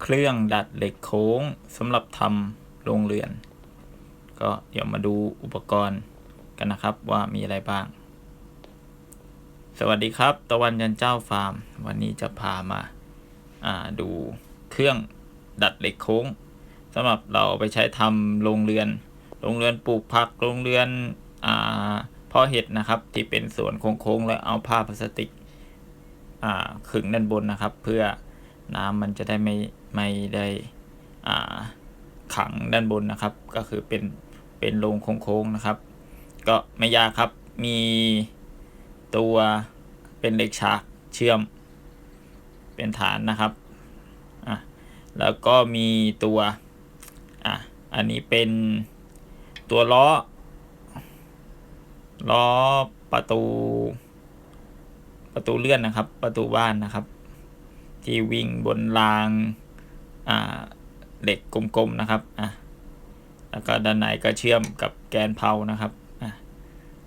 เครื่องดัดเหล็กโค้งสำหรับทำโรงเรือน ก็เดี๋ยวมาดูอุปกรณ์กันนะครับว่ามีอะไรบ้าง สวัสดีครับ ตะวันยันเจ้าฟาร์ม วันนี้จะพามาาดูเครื่องดัดเหล็กโค้งสำหรับเราไปใช้ทำโรงเรือน โรงเรือนปลูกผัก โรงเรือนอ่าเพาะเห็ดนะครับ ที่เป็นสวนโค้งๆแล้วเอาผ้าพลาสติกขึงด้านบนนะครับ เพื่อน้ำมันจะได้ไม่ ไม่ได้ขังด้านบนนะครับ ก็คือเป็นเป็นโรงโค้งๆนะครับ ก็ไม่ยากครับมีตัวเป็นเหล็กฉากเชื่อมเป็นฐานนะครับอะแล้วก็มีตัวอะอันนี้เป็นตัวล้อล้อประตู ประตูเลื่อนนะครับ ประตูบ้านนะครับ ที่วิ่งบนราง เหล็กกลมๆนะครับอะแล้วก็ด้านในก็เชื่อมกับแกนเพลานะครับอะ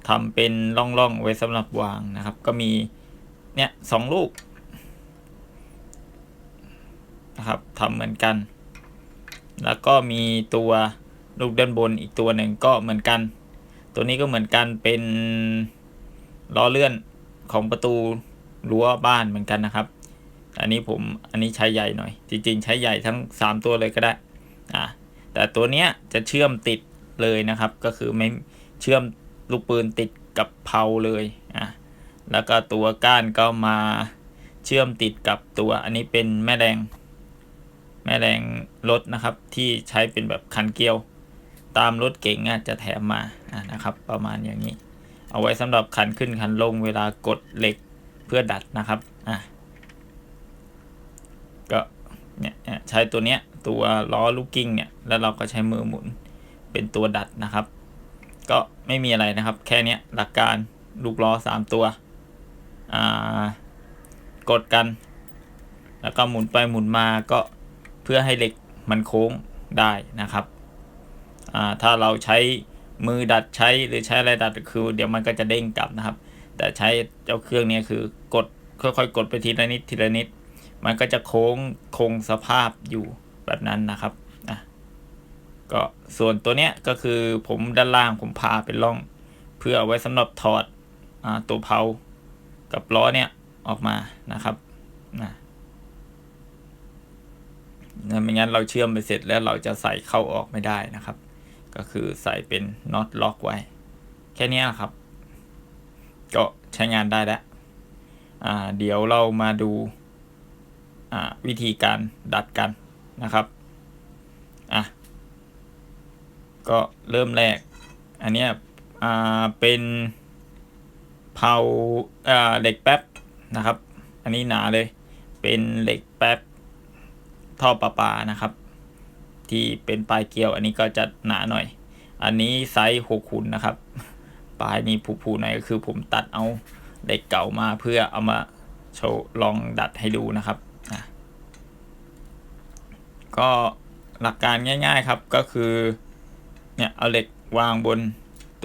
ทำเป็นร่องๆไว้สำหรับวางนะครับ ก็มีเนี่ยสองลูกนะครับทำเหมือนกัน แล้วก็มีตัวลูกด้านบนอีกตัวหนึ่งก็เหมือนกัน ตัวนี้ก็เหมือนกันเป็นล้อเลื่อนของประตูรั้วบ้านเหมือนกันนะครับ อันนี้ผมอันนี้ใช้ใหญ่หน่อย จริง ๆ ใช้ใหญ่ทั้ง 3 ตัวเลยก็ได้อ่าแต่ตัวเนี้ยจะเชื่อมติดเลยนะครับ ก็คือไม่เชื่อมลูกปืนติดกับเพลาเลยอะแล้วก็ตัวก้านก็มาเชื่อมติดกับตัวอันนี้เป็นแม่แรงแม่แรงรถนะครับที่ใช้เป็นแบบคันเกลียว ตามรถเก๋งจะแถมมาะนะครับ ประมาณอย่างนี้ เอาไว้สำหรับคันขึ้นคันลงเวลากดเหล็กเพื่อดัดนะครับอะ ก็เนี่ยใช้ตัวเนี้ยตัวล้อลูกกิ้งเนี่ยแล้วเราก็ใช้มือหมุนเป็นตัวดัดนะครับ ก็ไม่มีอะไรนะครับ แค่เนี้ยหลักการลูกล้อสามตัวอ่ากดกัน แล้วก็หมุนไปหมุนมาก็เพื่อให้เหล็กมันโค้งได้นะครับอ่าถ้าเราใช้มือดัดใช้หรือใช้อะไรดัดคือ เดี๋ยวมันก็จะเด้งกลับนะครับ แต่ใช้เจ้าเครื่องเนี้คือกดค่อยๆ กดไปทีละนิดทีละนิด มันก็จะโค้งคงสภาพอยู่แบบนั้นนะครับนะก็ส่วนตัวเนี้ยก็คือผมด้านล่างผมพาเป็นร่อง เพื่อเอาไว้สำหรับถอดอตัวเพลากับล้อเนี่ยออกมานะครับนะไม่งั้นเราเชื่อมไปเสร็จแล้วเราจะใส่เข้าออกไม่ได้นะครับ ก็คือใส่เป็นน็อตล็อกไว้ แค่นี้ครับ ก็ใช้งานได้แล้วอ่าเดี๋ยวเรามาดู วิธีการดัดกันนะครับอะก็เริ่มแรก อันเนี้ยอ่าเป็นเผาอ่าเหล็กแป๊บนะครับ อันนี้หนาเลย เป็นเหล็กแป๊บท่อประปานะครับ ที่เป็นปลายเกลียว อันนี้ก็จะหนาหน่อย อันนี้ไซส์หกขุนนะครับ ปลายนี้ผุๆหน่อยก็คือผมตัดเอาเหล็กเก่ามาเพื่อเอามาโชว์ลองดัดให้ดูนะครับ ก็หลักการง่ายๆครับก็คือเนี่ยเอาเหล็กวางบน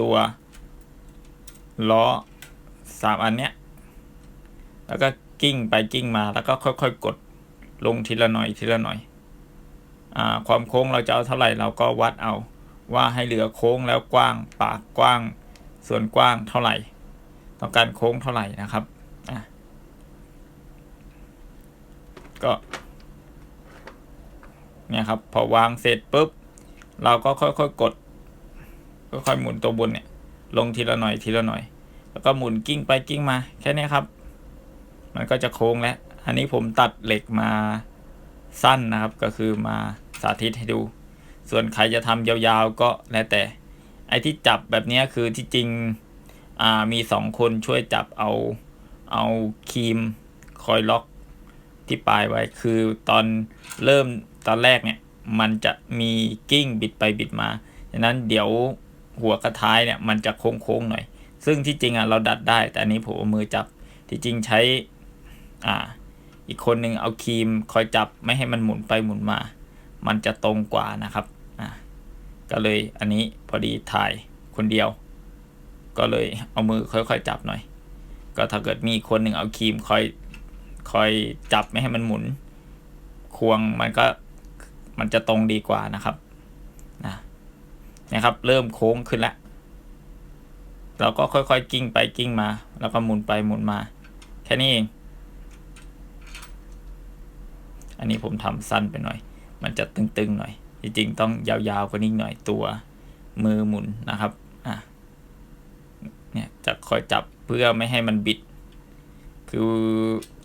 ตัวล้อสามอันเนี้ยแล้วก็กิ้งไปกิ้งมาแล้วก็ค่อยๆกดลงทีละหน่อยทีละหน่อยอ่าความโค้งเราจะเอาเท่าไหร่เราก็วัดเอาว่าให้เหลือโค้งแล้วกว้างปากกว้าง ส่วนกว้างเท่าไหร่ ต้องการโค้งเท่าไหร่นะครับอะก็ เนี่ยครับพอวางเสร็จปุ๊บ เราก็ค่อยๆกด ค่อยๆหมุนตัวบนเนี่ย ลงทีละหน่อยทีละหน่อย แล้วก็หมุนกิ้งไปกิ้งมา แค่นี้ครับ มันก็จะโค้งแล้ว อันนี้ผมตัดเหล็กมาสั้นนะครับ ก็คือมาสาธิตให้ดู ส่วนใครจะทำยาวๆก็แล้วแต่ ไอ้ที่จับแบบนี้คือที่จริงมีสองคนช่วยจับเอาเอาครีมคอยล็อกที่ปลายไว้คือตอนเริ่ม ตอนแรกเนี่ยมันจะมีกิ้งบิดไปบิดมาฉะนั้นเดี๋ยวหัวกระท้ายเนี่ยมันจะโค้งๆหน่อย ซึ่งที่จริงอะเราดัดได้ แต่อันนี้ผมเอามือจับที่จริงใช้อ่าอีกคนหนึ่งเอาครีมคอยจับไม่ให้มันหมุนไปหมุนมา มันจะตรงกว่านะครับอ่าก็เลยอันนี้พอดีถ่ายคนเดียว ก็เลยเอามือค่อยๆจับหน่อย ก็ถ้าเกิดมีคนหนึ่งเอาครีมคอยคอยจับไม่ให้มันหมุน ควงมันก็ มันจะตรงดีกว่านะครับนะนะครับ เริ่มโค้งขึ้นแล้วเราก็ค่อยๆกิ้งไปกิ้งมา แล้วก็หมุนไปหมุนมา แค่นี้เอง อันนี้ผมทำสั้นไปหน่อย มันจะตึงๆหน่อย จริงๆ ต้องยาวๆกว่านี้หน่อยตัวมือหมุนนะครับอะเนี่ยจะคอยจับเพื่อไม่ให้มันบิด คือ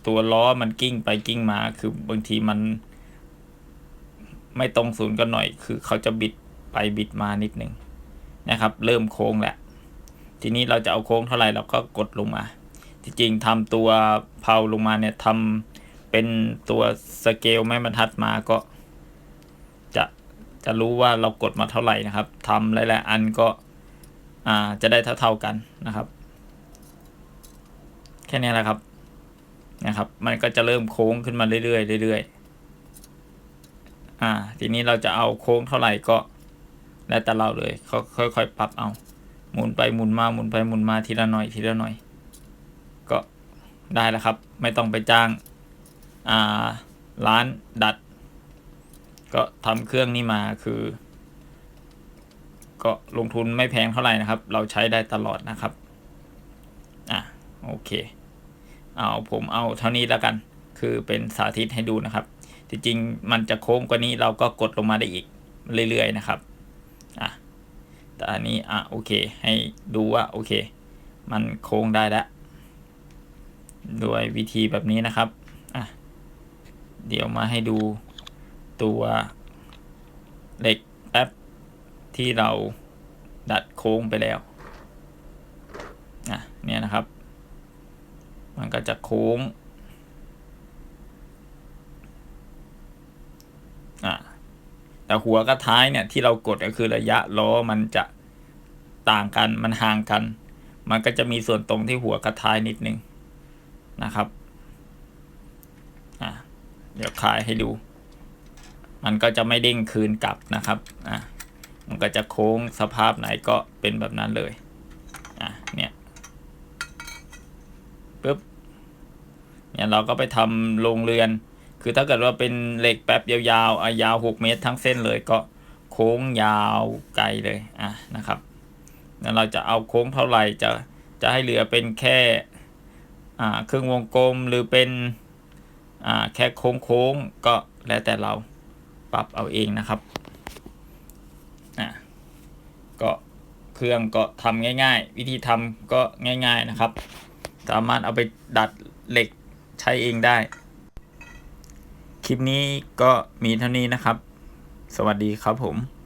ตัวล้อมันกิ้งไปกิ้งมา คือบางทีมัน ไม่ตรงศูนย์กันหน่อย คือเขาจะบิดไปบิดมานิดหนึ่งนะครับ เริ่มโค้งแล้วทีนี้เราจะเอาโค้งเท่าไหร่เราก็กดลงมา ที่จริงทำตัวเพาลงมาเนี่ยทำเป็นตัวสเกลแม่บรรทัดมาก็ จะจะรู้ว่าเรากดมาเท่าไหร่นะครับทำหลายๆอันก็อ่าจะได้เท่าๆกันนะครับ แค่นี้แหละครับนะครับ มันก็จะเริ่มโค้งขึ้นมาเรื่อยๆเรื่อยๆ อ่า ทีนี้เราจะเอาโค้งเท่าไหร่ก็ แล้วแต่เราเลยค่อยๆปรับเอา หมุนไปหมุนมาหมุนไปหมุนมาทีละหน่อยทีละหน่อย ก็ได้แล้วครับ ไม่ต้องไปจ้างอ่าร้านดัด ก็ทำเครื่องนี้มาคือ ก็ลงทุนไม่แพงเท่าไหร่นะครับ เราใช้ได้ตลอดนะครับอะโอเค เอาผมเอาเท่านี้แล้วกัน คือเป็นสาธิตให้ดูนะครับ จริงๆมันจะโค้งกว่านี้เราก็กดลงมาได้อีกเรื่อยๆนะครับอะแต่อันนี้อะโอเค ให้ดูว่าโอเค มันโค้งได้แล้วโดยวิธีแบบนี้นะครับอะเดี๋ยวมาให้ดูตัวเหล็กแป๊บที่เราดัดโค้งไปแล้วอะเนี่ยนะครับ มันก็จะโค้ง อะ แต่หัวกับท้ายเนี่ยที่เรากดก็คือระยะล้อมันจะต่างกันมันห่างกัน มันก็จะมีส่วนตรงที่หัวกับท้ายนิดนึงนะครับอะเดี๋ยวคลายให้ดู มันก็จะไม่เด้งคืนกลับนะครับอะมันก็จะโค้งสภาพไหนก็เป็นแบบนั้นเลยอะเนี่ยปึ๊บเนี่ยเราก็ไปทำโรงเรือน คือถ้าเกิดว่าเป็นเหล็กแป๊บยาวๆอะยาว 6 เมตรทั้งเส้นเลยก็โค้งยาวไกลเลยอะนะครับแล้วเราจะเอาโค้งเท่าไหร่จะจะให้เหลือเป็นแค่อ่าครึ่งวงกลมหรือเป็นอ่าแค่โค้งโค้งๆก็แล้วแต่เราปรับเอาเองนะครับอะก็เครื่องก็ทำง่าย ๆ วิธีทำก็ง่าย ๆนะครับ สามารถเอาไปดัดเหล็กใช้เองได้ คลิปนี้ก็มีเท่านี้นะครับ สวัสดีครับผม